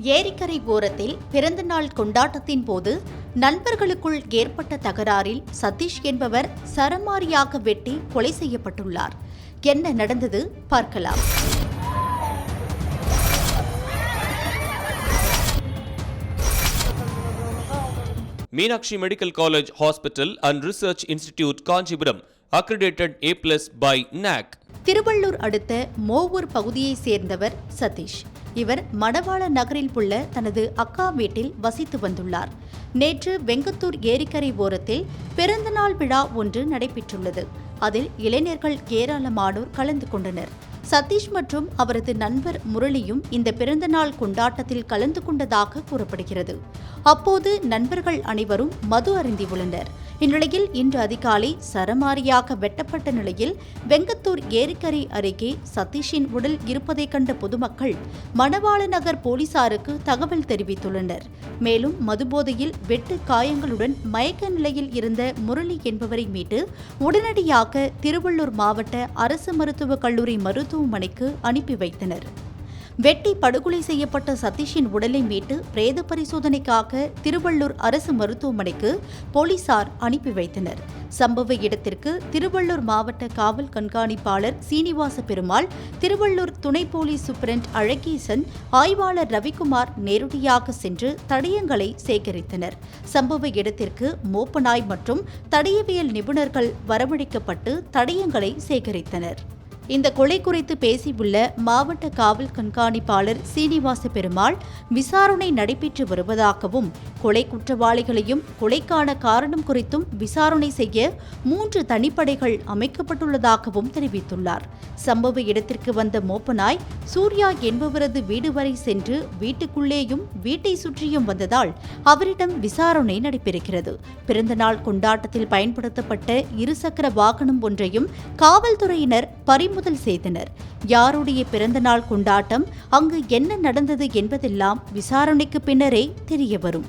ஏரிக்கரை ஓரத்தில் பிறந்தநாள் கொண்டாட்டத்தின் போது நண்பர்களுக்குள் ஏற்பட்ட தகராறில் சதீஷ் என்பவர் சரமாரியாக வெட்டி கொலை செய்யப்பட்டுள்ளார். என்ன நடந்தது? பார்க்கலாம். Meenakshi medical college hospital and research institute Kanchipuram accredited A plus by NAAC Tiruvallur அடுத்த மோவூர் பகுதியைச் சேர்ந்தவர் சதீஷ். இவர் மணவாள நகரில் உள்ள தனது அக்கா வீட்டில் வசித்து வந்துள்ளார். நேற்று வெங்கத்தூர் ஏரிக்கரை ஓரத்தில் பிறந்தநாள் விழா ஒன்று நடைபெற்றுள்ளது. அதில் இளைஞர்கள் ஏராளமானோர் கலந்து கொண்டனர். சதீஷ் மற்றும் அவரது நண்பர் முரளியும் இந்த பிறந்தநாள் கொண்டாட்டத்தில் கலந்து கொண்டதாக கூறப்படுகிறது. அப்போது நண்பர்கள் அனைவரும் மது அருந்தி உள்ளனர். இந்நிலையில் இன்று அதிகாலை சரமாரியாக வெட்டப்பட்ட நிலையில் வெங்கத்தூர் ஏரிக்கரை அருகே சதீஷின் உடல் இருப்பதைக் கண்ட பொதுமக்கள் மணவாள நகர் போலீசாருக்கு தகவல் தெரிவித்துள்ளனர். மேலும் மதுபோதையில் வெட்டு காயங்களுடன் மயக்க நிலையில் இருந்த முரளி என்பவரை மீட்டு உடனடியாக திருவள்ளூர் மாவட்ட அரசு மருத்துவக் கல்லூரி மருத்துவமனைக்கு அனுப்பி வைத்தனர். வெட்டி படுகொலை செய்யப்பட்ட சதீஷின் உடலை மீட்டு பிரேத பரிசோதனைக்காக திருவள்ளூர் அரசு மருத்துவமனைக்கு போலீசார் அனுப்பி வைத்தனர். சம்பவ இடத்திற்கு திருவள்ளூர் மாவட்ட காவல் கண்காணிப்பாளர் சீனிவாச பெருமாள் திருவள்ளூர் துணை போலீஸ் சூப்பரண்ட் அழகீசன் ஆய்வாளர் ரவிக்குமார் நேரடியாக சென்று தடயங்களை சேகரித்தனர். சம்பவ இடத்திற்கு மோப்பநாய் மற்றும் தடயவியல் நிபுணர்கள் வரவழைக்கப்பட்டு தடயங்களை சேகரித்தனர். இந்த கொலை குறித்து பேசியுள்ள மாவட்ட காவல் கண்காணிப்பாளர் சீனிவாச பெருமாள் விசாரணை நடைபெற்று வருவதாகவும் கொலை குற்றவாளிகளையும் கொலைக்கான காரணம் குறித்தும் விசாரணை செய்ய மூன்று தனிப்படைகள் அமைக்கப்பட்டுள்ளதாகவும் தெரிவித்துள்ளார். சம்பவ இடத்திற்கு வந்த மோப்பனாய் சூர்யா என்பவரது வீடு வரை சென்று வீட்டுக்குள்ளேயும் வீட்டை சுற்றியும் வந்ததால் அவரிடம் விசாரணை நடைபெறுகிறது. பிறந்தநாள் கொண்டாட்டத்தில் பயன்படுத்தப்பட்ட இருசக்கர வாகனம் ஒன்றையும் காவல்துறையினர் பறிமுதல் செய்தனர். யாருடைய பிறந்தநாள் கொண்டாட்டம் அங்கு என்ன நடந்தது என்பதெல்லாம் விசாரணைக்கு பின்னரே தெரியவரும்.